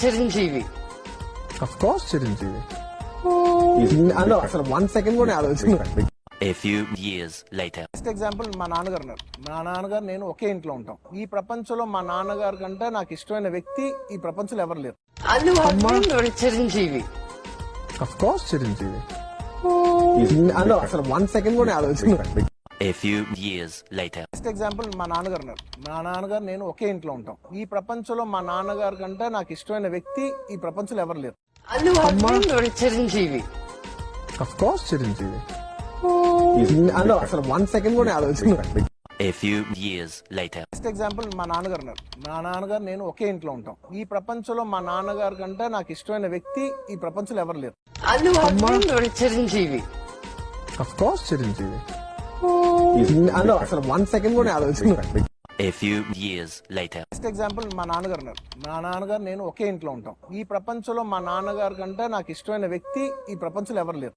Chiranjeevi of course Chiranjeevi అలా అసలు one second కూడా ఆలోచన A few years later. Best example మా నాన్నగారు ఉన్నారు. మా నాన్నగారు నేను ఒకే ఇంట్లో ఉంటాం. ఈ ప్రపంచంలో మా నాన్నగారు కంటే నాకు ఇష్టమైన వ్యక్తి ఈ ప్రపంచంలో ఎవరు లేరు. Or Chiranjeevi of course Chiranjeevi అలా అసలు వన్ సెకండ్ కూడా ఆలోచన A few years later. Best example మా నాన్నగారు ఉన్నారు. మా నాన్నగారు నేను ఒకే ఇంట్లో ఉంటాం. ఈ ప్రపంచంలో మా నాన్నగారు కంటే నాకు ఇష్టమైన వ్యక్తి ఈ ప్రపంచంలో ఎవరు లేరు. Allu Aravind or Chiranjeevi. Of course Chiranjeevi. అలా అసలు వన్ సెకండ్ కూడా ఆలోచన A few years later. Best example మా నాన్నగారు ఉన్నారు. మా నాన్నగారు నేను ఒకే ఇంట్లో ఉంటాం. ఈ ప్రపంచంలో మా నాన్నగారు కంటే నాకు ఇష్టమైన వ్యక్తి ఈ ప్రపంచంలో ఎవరు లేరు. Allu Aravind or Chiranjeevi. Of course Chiranjeevi. అలా అసలు వన్ సెకండ్ కూడా ఆలోచన. A few years later. Best example మా నాన్నగారు ఉన్నారు. మా నాన్నగారు నేను ఒకే ఇంట్లో ఉంటాం. ఈ ప్రపంచంలో మా నాన్నగారు కంటే నాకు ఇష్టమైన వ్యక్తి ఈ ప్రపంచంలో ఎవరు లేరు.